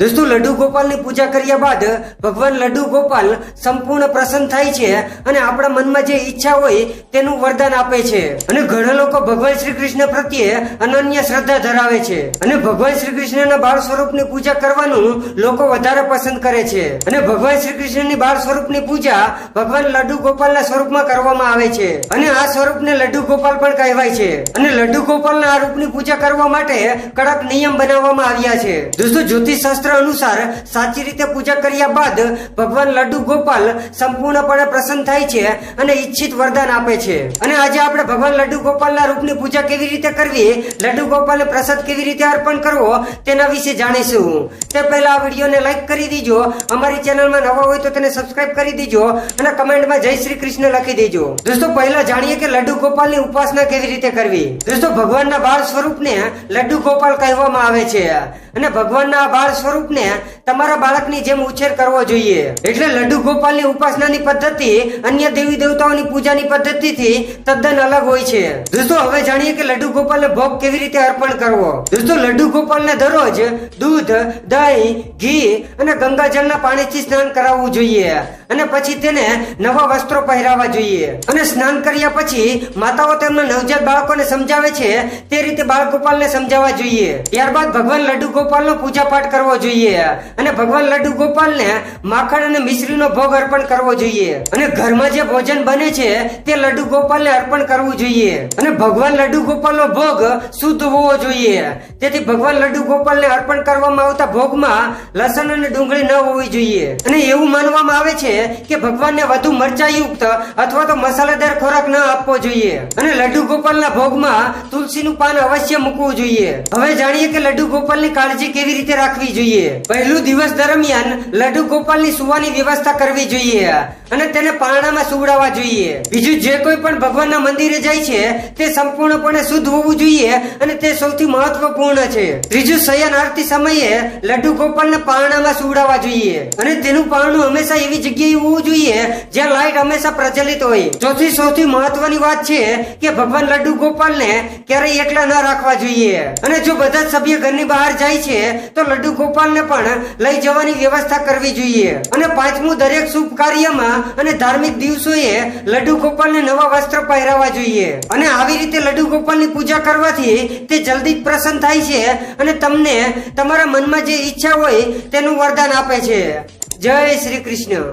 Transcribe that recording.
દોસ્તો લડ્ડુ ગોપાલની પૂજા કર્યા બાદ ભગવાન લડ્ડુ ગોપાલ સંપૂર્ણ પ્રસન્ન થાય છે અને આપણા મનમાં જે ઈચ્છા હોય તેનું વરદાન આપે છે. અને ઘણા લોકો ભગવાન શ્રી કૃષ્ણ પ્રત્યે અનન્ય શ્રદ્ધા ધરાવે છે. અને ભગવાન શ્રી કૃષ્ણના બાળ સ્વરૂપની પૂજા કરવાનું લોકો વધારે પસંદ કરે છે. અને ભગવાન શ્રી કૃષ્ણની બાળ સ્વરૂપની પૂજા ભગવાન લડ્ડુ ગોપાલના સ્વરૂપમાં કરવામાં આવે છે. અને આ સ્વરૂપને લડ્ડુ ગોપાલ પણ કહેવાય છે. અને લડ્ડુ ગોપાલના આ રૂપની પૂજા કરવા માટે કડક નિયમ બનાવવામાં આવ્યા છે. દોસ્તો, જ્યોતિષ શાસ્ત્ર અનુસાર સાચી રીતે પૂજા કર્યા બાદ ભગવાન લડ્ડુ ગોપાલ સંપૂર્ણપણે પ્રસન્ન થાય છે અને ઈચ્છિત વરદાન આપે છે. અને આજે આપણે ભગવાન લડ્ડુ ગોપાલના રૂપની પૂજા કેવી રીતે કરવી લડ્ડુ ગોપાલને પ્રસાદ કેવી રીતે અર્પણ કરવો, તેના વિશે જાણીશું. તે પહેલા આ વિડીયોને લાઈક કરી દીજો, અમારી ચેનલમાં નવા હોય તો તેને સબસ્ક્રાઇબ કરી દીજો, અને કમેન્ટમાં જય શ્રી કૃષ્ણ લખી દેજો. દોસ્તો, પહેલા જાણીએ કે લડ્ડુ ગોપાલની ઉપાસના કેવી રીતે કરવી. દોસ્તો, ભગવાનના બાળ સ્વરૂપને લડ્ડુ ગોપાલ કહેવામાં આવે છે. અને ભગવાનના બાળ સ્વરૂપને તમારા બાળકની જેમ ઉછેર કરવો જોઈએ. એટલે લડ્ડુ ગોપાલની ઉપાસનાની પદ્ધતિ, અન્ય દેવી દેવતાઓની પૂજાની પદ્ધતિથી તદ્દન અલગ હોય છે. દોસ્તો, હવે જાણીએ કે લડ્ડુ ગોપાલને ભોગ કેવી રીતે અર્પણ કરવો? દોસ્તો, લડ્ડુ ગોપાલને દરરોજ દૂધ, દહીં, ઘી અને ગંગાજળના પાણીથી સ્નાન કરાવવું જોઈએ. અને પછી તેને નવા વસ્ત્રો પહેરાવા જોઈએ. અને સ્નાન કર્યા પછી માતાઓ તેમના નવજાત બાળકોને સમજાવે છે, તે રીતે બાળ ગોપાલને સમજાવવા જોઈએ. ત્યારબાદ ભગવાન લડ્ડુ ગોપાલનો પૂજા પાઠ કરવો જોઈએ અને ભગવાન લડ્ડુ ગોપાલને માખણ અને મિશ્રીનો ભોગ અર્પણ કરવો જોઈએ. અને ઘરમાં જે ભોજન બને છે, તે લડ્ડુ ગોપાલને અર્પણ કરવું જોઈએ. અને ભગવાન લડ્ડુ ગોપાલનો ભોગ શુદ્ધ હોવો જોઈએ. તેથી ભગવાન લડ્ડુ ગોપાલને અર્પણ કરવામાં આવતા ભોગમાં લસણ અને ડુંગળી ન હોવી જોઈએ. અને એવું માનવામાં આવે છે કે ભગવાનને વધુ મરચાયુક્ત અથવા તો મસાલેદાર ખોરાક ન આપવો જોઈએ. અને લડ્ડુ ગોપાલના ભોગમાં તુલસીનું પાન અવશ્ય મૂકવું જોઈએ. હવે જાણીએ કે લડ્ડુ ગોપાલની કાળજી કેવી રીતે રાખવી જોઈએ. પહેલું દિવસ દરમિયાન લડ્ડુ ગોપાલની સુવાની વ્યવસ્થા કરવી જોઈએ અને તેને પારણામાં સુવડાવવા જોઈએ. બીજું જે કોઈ પણ ભગવાનના મંદિરે જાય છે, તે સંપૂર્ણપણે શુદ્ધ હોવું જોઈએ અને તે સૌથી મહત્વપૂર્ણ છે. ત્રીજું શયન આરતી સમયે લડ્ડુ ગોપાલને પારણામાં સુવડાવવા જોઈએ અને તેનું પારણું હંમેશા એવી જગ્યાએ હોવું જોઈએ જ્યાં લાઇટ હંમેશા પ્રચલિત હોય. ચોથી, સૌથી મહત્વની વાત છે કે ભગવાન લડ્ડુ ગોપાલને ક્યારેય એકલા ન રાખવા જોઈએ. અને જો બધા સભ્ય ઘરની બહાર જાય છે, તો લડ્ડુ ગોપાલને પણ લઈ જવાની વ્યવસ્થા કરવી જોઈએ. અને પાંચમું, દરેક શુભ કાર્યમાં અને ધાર્મિક દિવસોએ લડ્ડુ ગોપાલને નવા વસ્ત્ર પહેરાવવા જોઈએ. અને આવી રીતે લડ્ડુ ગોપાલની પૂજા કરવાથી તે જલ્દી જ પ્રસન્ન થાય છે અને તમને તમારા મનમાં જે ઈચ્છા હોય તેનું વરદાન આપે છે. જય શ્રી કૃષ્ણ.